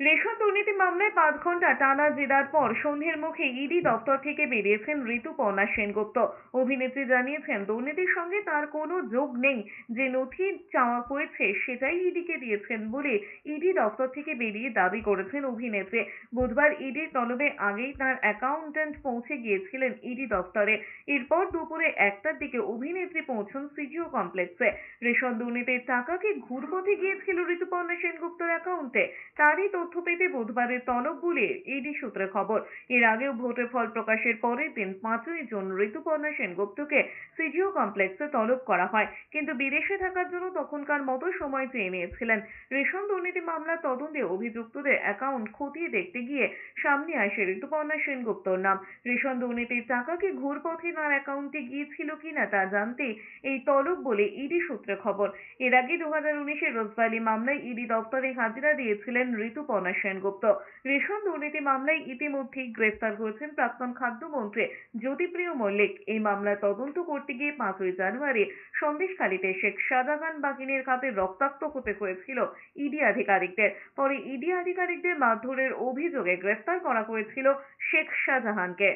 Ration দুর্নীতি মামলায় পাঁচ ঘণ্টা টানা জেরার পর সন্ধ্যের মুখে ইডি দপ্তর থেকে বেরিয়েছেন ঋতুপর্ণা সেনগুপ্ত। অভিনেত্রী জানিয়েছেন, দুর্নীতির সঙ্গে তার কোনো যোগ নেই। যে নথি চাওয়া হয়েছে সেটাই ইডিকে দিয়েছেন বলে ইডি দপ্তর থেকে বেরিয়ে দাবি করেছেন অভিনেত্রী। বুধবার ইডির তলবে আগেই তার অ্যাকাউন্ট্যান্ট পৌঁছে গিয়েছিলেন ইডি দপ্তরে। এরপর দুপুরে একটার দিকে অভিনেত্রী পৌঁছন সিজিও কমপ্লেক্সে। রেশন দুর্নীতির টাকা কি ঘুরপথে গিয়েছিল ঋতুপর্ণা সেনগুপ্তর অ্যাকাউন্টে। তারই তথ্য পেতে বুধবারের তলব বুলিয়ে ইডি সূত্রে খবর। এর আগেও ভোটের ফল প্রকাশের পরের দিন পাঁচই জুন ঋতুপর্ণা সেনগুপ্তকে সিজিও কমপ্লেক্সে তলব করা হয়। কিন্তু বিদেশে থাকার জন্য তখনকার মতো সময় চেয়ে নিয়েছিলেন। রেশন দুর্নীতি মামলার তদন্তে অভিযুক্তদের অ্যাকাউন্ট খতিয়ে দেখতে গিয়ে সামনে আসে ঋতুপর্ণা সেনগুপ্তর নাম। রেশন দুর্নীতির টাকা কি ঘুরপথে তার অ্যাকাউন্টে গিয়েছিল কিনা তা জানতে এই তলব বলে ইডি সূত্রে খবর। এর আগে দু হাজার উনিশের রোজভ্যালি মামলায় ইডি দপ্তরে হাজিরা দিয়েছিলেন ঋতুপর্ণা সেনগুপ্ত। রেশন দুর্নীতি মামলায় ইতিমধ্যেই গ্রেফতার হয়েছেন প্রাক্তন খাদ্যমন্ত্রী জ্যোতিপ্রিয় মল্লিক। এই মামলার তদন্ত করতে গিয়ে পাঁচই জানুয়ারি সন্দেশখালীতে শেখ শাহজাহান বাহিনীর কাছে রক্তাক্ত হতে হয়েছিল ইডি আধিকারিকদের। পরে ইডি আধিকারিকদের মারধরের অভিযোগে গ্রেফতার করা হয়েছিল শেখ শাহজাহানকে।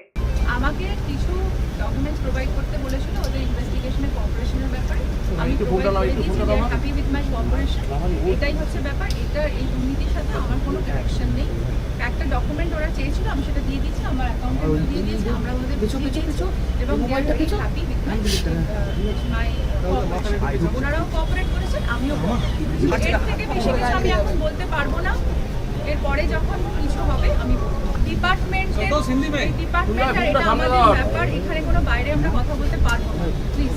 আমাকে কিছু ডকুমেন্টস প্রোভাইড করতে বলেছিল ওদের ইনভেস্টিগেশনের কর্পোরেশনের ব্যাপারে। আমি ফোনটা নাও, একটু হ্যাপি উইথ মাই কর্পোরেশন এটাই হচ্ছে ব্যাপার এটা এই দুর্নীতির আমার কোনো কানেকশন নেই। একটা ডকুমেন্ট ওরা চেয়েছিল আমি সেটা দিয়ে দিয়েছি আমার অ্যাকাউন্টে দিয়ে দিয়েছি আমরা ওদের কিছু কিছু কিছু এবং মোবাইলটা কিছু হ্যাপি মাই ওনারাও কোঅপারেট করেছেন আমিও cooperate এর থেকে বেশি কিছু আমি এখন বলতে পারব না। এরপরে যখন কিছু হবে আমি ডিপার্টমেন্টের ডিপার্টমেন্ট এটা আমাদের ব্যাপার এখানে কোনো বাইরে আমরা কথা বলতে পারব না। প্লিজ